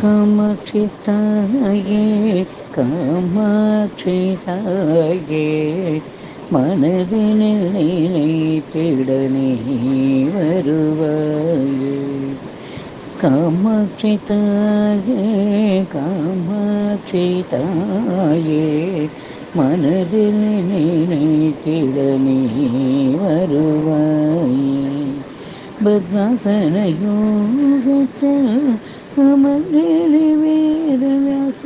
காமாட்சி தாயே காமாட்சி தாயே மனதினில் நினைத்திட நீ வருவாயே காமாட்சி தாயே காமாட்சி தாயே மனதில் நினைத்திட நீ வருவாயே பத்மாசன யோகத்தில் அமர்ந்தேலி வேதவியாச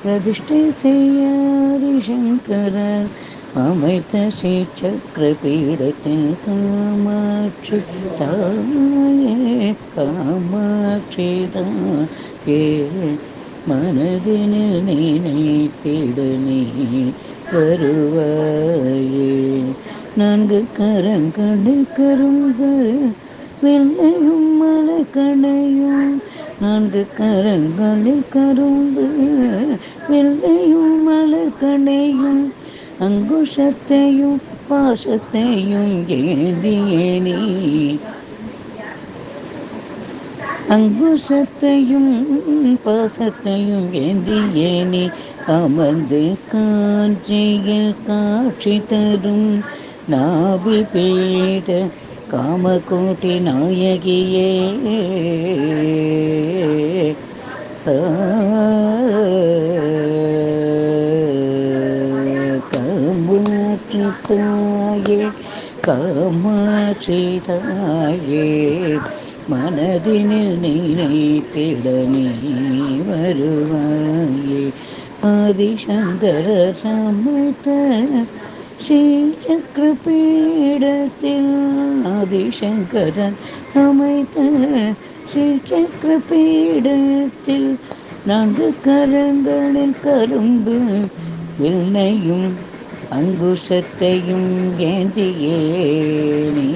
பிரதிஷ்டை செய்யாதி சங்கரர் அமைத்த ஸ்ரீ பீடத்தில் காமாட்சி தாயே காமாட்சி தாயே. மனதினில் நினைத்திட நீ வருவாயே. நான்கு கரங்களில் கரும்பு வெள்ளையும் மலை கடையும் நான்கு கரங்களில் கரும்பு வெள்ளையும் மலர் கடையும் அங்குஷத்தையும் பாசத்தையும் ஏந்தியே நீ அங்குஷத்தையும் பாசத்தையும் ஏந்தியே நீ அமர்ந்து காஞ்சியில் காட்சி தரும் நாவி பீட காமகோட்டி நாயகியே. ஆ காமாட்சி தாயே மனதினில் நினைத்திட நீ வருவாயே ஆதிசங்கர சமத்த ஸ்ரீ சக்கர பீடத்தில் ஆதிசங்கரன் அமைத்த ஸ்ரீ சக்கர பீடத்தில் நான்கு கரங்களில் கரும்பு வில்லையும் அங்குஷத்தையும் ஏந்தியே நீ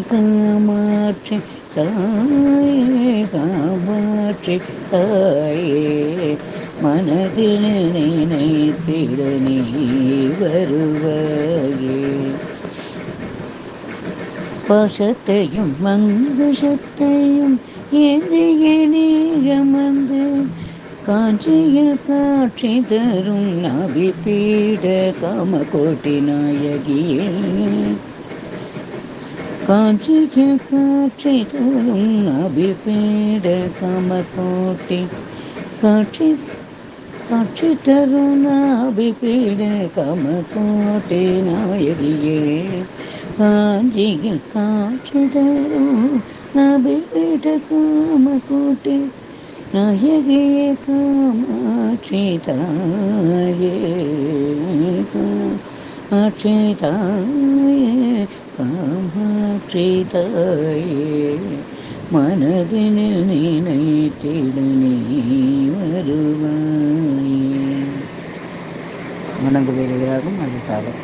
காமாட்சி தாயே காமாட்சி தாயே. மனதில் நினைத்திட நீ வருவாயே. பாசத்தையும் மங்குஷத்தையும் ஏந்திய நீகமந்து காஞ்சியில் காட்சி தரும் நபி பீட காமகோட்டி நாயகியே காஞ்சியில் காட்சி தரும் நபி பீட காமகோட்டி காட்சி காட்சி தரும் நாபி பீட காமகோட்டி நாயகியே காஞ்சியில் காட்சி தரும் நபி பீட காமகோட்டி நாயகியே காமாட்சி தாயே காமாட்சி தாயே காமாட்சி தாயே மனதினில் நினைத்திட நீ வருவாயே வணங்குவீர்களாகும் அது தாகம்